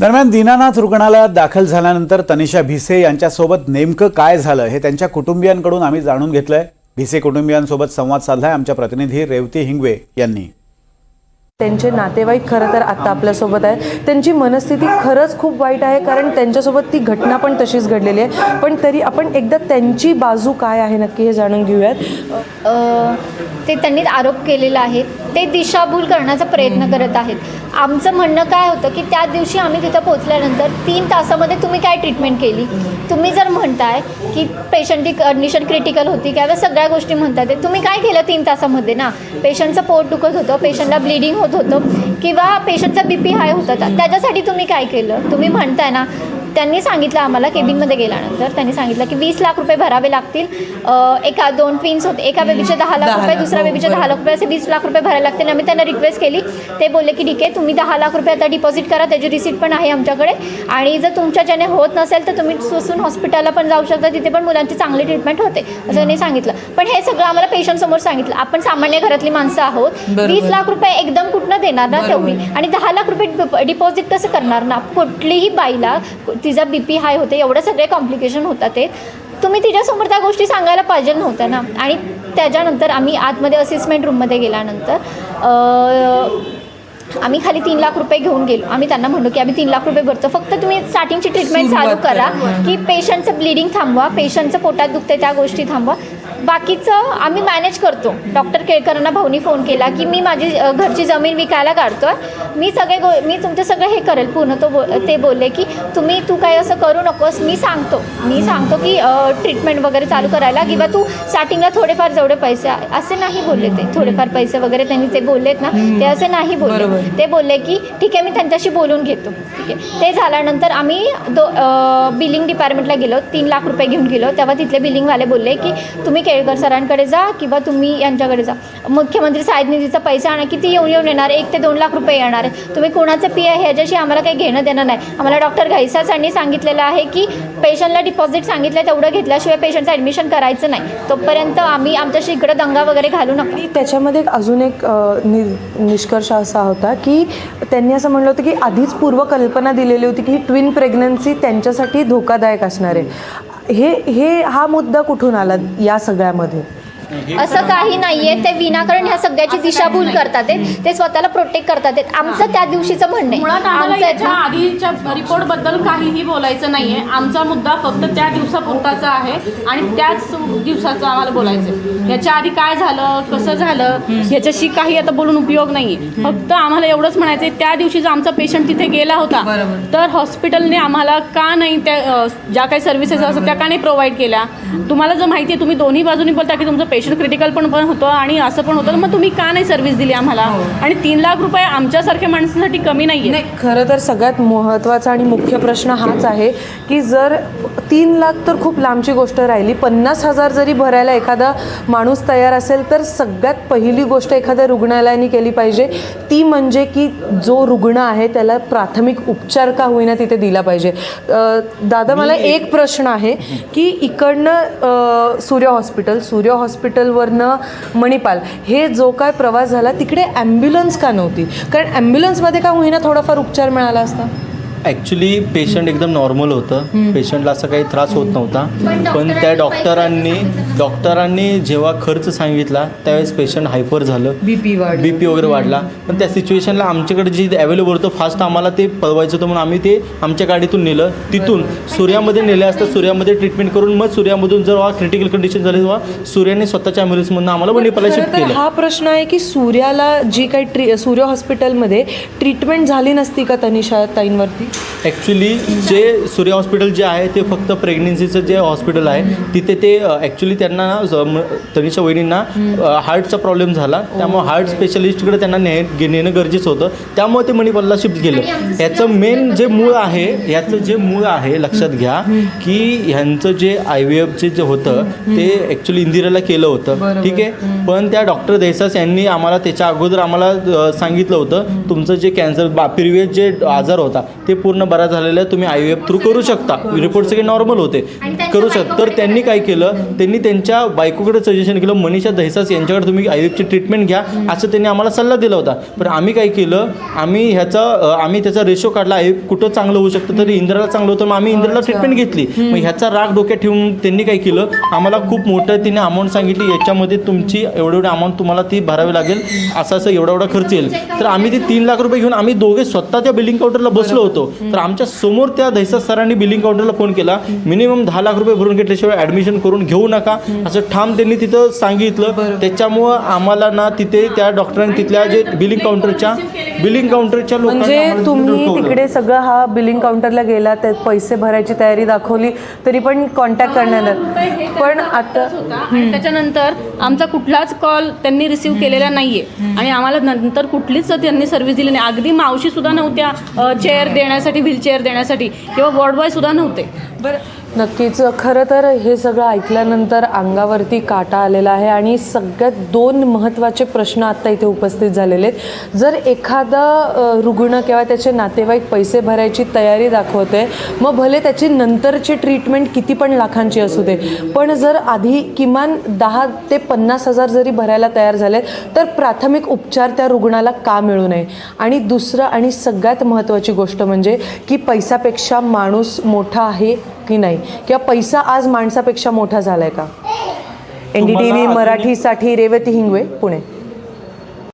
दरम्यान दीनानाथ रुग्णालयात दाखल झाल्यानंतर तनिषा भिसे यांच्यासोबत नेमकं काय झालं हे त्यांच्या कुटुंबियांकडून आम्ही जाणून घेतलंय. भिसे कुटुंबियांसोबत संवाद साधलाय आमच्या प्रतिनिधी रेवती हिंगवे यांनी. त्यांचे नातेवाईक खरं तर आत्ता आपल्यासोबत आहे त्यांची मनस्थिती खरंच खूप वाईट आहे कारण त्यांच्यासोबत ती घटना पण तशीच घडलेली आहे. पण तरी आपण एकदा त्यांची बाजू काय आहे नक्की हे जाणून घेऊयात. ते त्यांनी आरोप केलेला आहे. ते दिशाभूल करण्याचा प्रयत्न करत आहेत. आमचं म्हणणं काय होतं की त्या दिवशी आम्ही तिथं पोहोचल्यानंतर तीन तासामध्ये तुम्ही काय ट्रीटमेंट केली? तुम्ही जर म्हणताय की पेशंटची कंडिशन क्रिटिकल होती किंवा सगळ्या गोष्टी म्हणतात ते तुम्ही काय केलं तीन तासामध्ये ना? पेशंटचं पोट दुखत होतं पेशंटला ब्लिडिंग होत होतं किंवा पेशंटचा बी पी हाय होता त्याच्यासाठी तुम्ही काय केलं? तुम्ही म्हणताय ना त्यांनी सांगितलं आम्हाला केबिनमध्ये गेल्यानंतर. त्यांनी सांगितलं की वीस लाख रुपये भरावे लागतील. एका दोन ट्विन्स होते. एका बेबीचे दहा लाख रुपये दुसऱ्या बेबीचे दहा लाख रुपये असे वीस लाख रुपये भरायला लागतील. आम्ही त्यांना रिक्वेस्ट केली. ते बोलले की ठीक आहे तुम्ही दहा लाख रुपये आता डिपॉझिट करा. त्याची रिसिट पण आहे आमच्याकडे. आणि जर तुमच्याच्याने होत नसेल तर तुम्ही सुसून हॉस्पिटलला पण जाऊ शकता. तिथे पण मुलांची चांगली ट्रीटमेंट होते असं त्यांनी सांगितलं. पण हे सगळं आम्हाला पेशंट समोर सांगितलं. आपण सामान्य घरातली माणसं आहोत. वीस लाख रुपये एकदम कुठनं देणार ना तेवढी? आणि दहा लाख रुपये डिपॉझिट कसं करणार ना? कुठलीही बाईला तिचा बी पी हाय होते एवढे सगळे कॉम्प्लिकेशन होतात ते. तुम्ही तिच्यासमोर त्या गोष्टी सांगायला पाहिजे नव्हत्या ना. आणि त्याच्यानंतर आम्ही आतमध्ये असेसमेंट रूममध्ये गेल्यानंतर आम्ही खाली तीन लाख रुपये घेऊन गेलो. आम्ही त्यांना म्हणलो की आम्ही तीन लाख रुपये भरतो. फक्त तुम्ही स्टार्टिंगची ट्रीटमेंट चालू करा की पेशंटचं ब्लिडिंग थांबवा पेशंटचं पोटात दुखते त्या गोष्टी थांबवा. बाकीचं आम्ही मॅनेज करतो. डॉक्टर केळकरांना भाऊनी फोन केला की मी माझी घरची जमीन विकायला काढतोय. मी सगळे गो मी तुमचं सगळं हे करेल. पूर्ण तो बो ते बोलले की तुम्ही तू काय असं करू नकोस. मी सांगतो. मी सांगतो की ट्रीटमेंट वगैरे चालू करायला किंवा तू स्टार्टिंगला थोडेफार जेवढे पैसे असे नाही बोलले ते. थोडेफार पैसे वगैरे त्यांनी ते बोललेत ना ते असे नाही बोलले. ते बोलले की ठीक आहे मी त्यांच्याशी बोलून घेतो. ठीक आहे. ते झाल्यानंतर आम्ही दो बिलिंग डिपार्टमेंटला गेलो. तीन लाख रुपये घेऊन गेलो. तेव्हा तिथले बिलिंगवाले बोलले की तुम्ही केळकर सरांकडे जा किंवा तुम्ही यांच्याकडे जा. मुख्यमंत्री साहेब निधीचा पैसा आणा किती येऊन येऊन येणार? एक ते दोन लाख रुपये येणार आहे. तुम्ही कोणाचं पी आहे ह्याच्याशी आम्हाला काही घेणं देणं नाही. आम्हाला डॉक्टर घैसासांनी सांगितलेलं आहे की पेशंटला डिपॉझिट सांगितलं तेवढं घेतल्याशिवाय पेशंटचं ॲडमिशन करायचं नाही. तोपर्यंत आम्ही आमच्याशी इकडं दंगा वगैरे घालू नका. त्याच्यामध्ये अजून एक नि निष्कर्ष असा होता की त्यांनी असं म्हणलं होतं की आधीच पूर्वकल्पना दिलेली होती की ही ट्विन प्रेग्नन्सी त्यांच्यासाठी धोकादायक असणार आहे. हे हे हा मुद्दा कुठून आला या सगळ्यामध्ये? असं काही नाहीये. ते विनाकारण ह्या सगळ्याची दिशाभूल करतात ते. ते स्वतःला प्रोटेक्ट करतात ते. आमचं त्या दिवशीचं म्हणणं आहे. आधीच्या रिपोर्टबद्दल काहीही बोलायचं नाहीये. आमचा मुद्दा फक्त त्या दिवसापुरताचा आहे आणि त्याच दिवसाचं आम्हाला बोलायचं आहे. याच्या आधी काय झालं कसं झालं ह्याच्याशी काही आता बोलून उपयोग नाहीये. फक्त आम्हाला एवढंच म्हणायचं त्या दिवशी जर आमचा पेशंट तिथे गेला होता तर हॉस्पिटलने आम्हाला का नाही त्या ज्या काही सर्व्हिसेस असतात त्या का नाही प्रोव्हाइड केल्या? तुम्हाला जर माहिती आहे तुम्ही दोन्ही बाजूनी बोलता की तुमचं पेशंट क्रिटिकल पण पण होतं आणि असं पण होतं. तर मग तुम्ही का नाही सर्व्हिस दिली आम्हाला? आणि तीन लाख रुपये आमच्यासारख्या माणसांसाठी कमी नाहीये. नाही खरं तर सगळ्यात महत्त्वाचा आणि मुख्य प्रश्न हाच आहे की जर तीन लाख तर खूप लांबची गोष्ट राहिली. पन्नास हजार जरी भरायला एखादा माणूस तयार असेल तर सगळ्यात पहिली गोष्ट एखाद्या रुग्णालयाने केली पाहिजे. ती म्हणजे की जो रुग्ण आहे त्याला प्राथमिक उपचार का होईना तिथे दिला पाहिजे. दादा मला एक प्रश्न आहे की इकडनं सूर्य हॉस्पिटल सूर्य हॉस्पिटलवरनं मणिपाल. हे जो काय प्रवास झाला तिकडे ॲम्ब्युलन्स का नव्हती? कारण ॲम्ब्युलन्समध्ये का होईना थोडाफार उपचार मिळाला असता? ॲक्च्युली पेशंट एकदम नॉर्मल होतं. पेशंटला असं काही त्रास होत नव्हता. पण त्या डॉक्टरांनी डॉक्टरांनी जेव्हा खर्च सांगितला त्यावेळेस पेशंट हायपर झालं. बी पी वाढ बी पी वगैरे वाढला. पण त्या सिच्युएशनला आमच्याकडे जे अवेलेबल होतं फास्ट आम्हाला ते पळवायचं होतं म्हणून आम्ही ते आमच्या गाडीतून नेलं. तिथून सूर्यामध्ये नेलं असतं सूर्यामध्ये ट्रीटमेंट करून मग सूर्यामधून जर क्रिटिकल कंडिशन झाली तेव्हा सूर्याने स्वतःच्या ॲम्ब्युलन्समधून आम्हाला खरं शिफ्ट तर केलं. हा प्रश्न आहे की सूर्याला जी काही ट्री सूर्य हॉस्पिटलमध्ये ट्रीटमेंट झाली नसती का तनिषा ताईंवरती? ॲक्च्युली जे सूर्य हॉस्पिटल जे आहे ते फक्त प्रेग्नेन्सीचं जे हॉस्पिटल आहे तिथे ते ॲक्च्युली त्यांना तनिषा वहिनींना हार्टचा प्रॉब्लेम झाला. त्यामुळे हार्ट स्पेशलिस्टकडे त्यांना ने नेणं गरजेचं होतं. त्यामुळे ते मणिपालला शिफ्ट केलं. ह्याचं मेन जे मूळ आहे ह्याचं जे मूळ आहे लक्षात घ्या की ह्यांचं जे आय व्ही एफचे जे होतं ते ॲक्च्युली इंदिराला केलं होतं. ठीक आहे? पण त्या डॉक्टर देसास यांनी आम्हाला त्याच्या अगोदर आम्हाला सांगितलं होतं तुमचं जे कॅन्सर बा प्रिवियस जे आजार होता ते पूर्ण बरा झालेला तुम्ही आय व्ही एफ थ्रू करू शकता. रिपोर्ट सगळे नॉर्मल होते. करू शकता तर त्यांनी काय केलं? त्यांनी त्यांच्या बायकोकडे सजेशन केलं मनीषा दहिसास यांच्याकडे तुम्ही आय ची ट्रीटमेंट घ्या असं त्यांनी आम्हाला सल्ला दिला होता. पण आम्ही काय केलं आम्ही ह्याचा आम्ही त्याचा रेशो काढला आय कुठं चांगलं होऊ शकतं तर इंदिराला चांगलं होतं मग आम्ही इंदिराला ट्रीटमेंट घेतली. मग ह्याचा राग डोक्यात ठेवून त्यांनी काय केलं आम्हाला खूप मोठं तिने अमाऊंट सांगितली याच्यामध्ये तुमची एवढं एवढं अमाऊंट तुम्हाला ती भरावी लागेल असं असं एवढा एवढा खर्च येईल. तर आम्ही ते तीन लाख रुपये घेऊन आम्ही दोघे स्वतः त्या बिलिंग काउंटरला बसलो होतो. तर आमच्यासमोर त्या दहिसास सरांनी बिलिंग काउंटरला फोन केला मिनिमम दहा लाख रुपये भरून घेतल्याशिवाय ॲडमिशन करून घेऊ नका असं ठाम त्यांनी तिथं सांगितलं. त्याच्यामुळं आम्हाला ना तिथे त्या डॉक्टरांनी तिथल्या जे बिलिंग काउंटरच्या बिलिंग काउंटरच्या लोकांना म्हणजे तुम्ही. तिकडे सगळं हा बिलिंग काउंटरला गेला ते पैसे भरायची तयारी दाखवली तरी पण कॉन्टॅक्ट आलं. पण आता त्याच्यानंतर आमचा कुठलाच कॉल त्यांनी रिसीव्ह केलेला नाहीये. आणि आम्हाला नंतर कुठलीच त्यांनी सर्व्हिस दिली नाही. अगदी मावशी सुद्धा नव्हत्या चेअर देण्यासाठी व्हीलचेअर देण्यासाठी किंवा वॉर्ड बॉय सुद्धा नव्हते. नक्कीच. खरं तर हे सगळं ऐकल्यानंतर अंगावरती काटा आलेला आहे आणि सगळ्यात दोन महत्त्वाचे प्रश्न आत्ता इथे उपस्थित झालेले आहेत. जर एखादा रुग्ण किंवा त्याचे नातेवाईक पैसे भरायची तयारी दाखवते मग भले त्याची नंतरची ट्रीटमेंट किती पण लाखांची असू दे पण जर आधी किमान दहा ते पन्नास हजार जरी भरायला तयार झाले तर प्राथमिक उपचार त्या रुग्णाला का मिळू नये? आणि दुसरं आणि सगळ्यात महत्त्वाची गोष्ट म्हणजे की पैशापेक्षा माणूस मोठा आहे की नाही? किंवा पैसा आज माणसापेक्षा मोठा झालाय का? एन डी टी व्ही मराठीसाठी रेवती हिंगवे पुणे.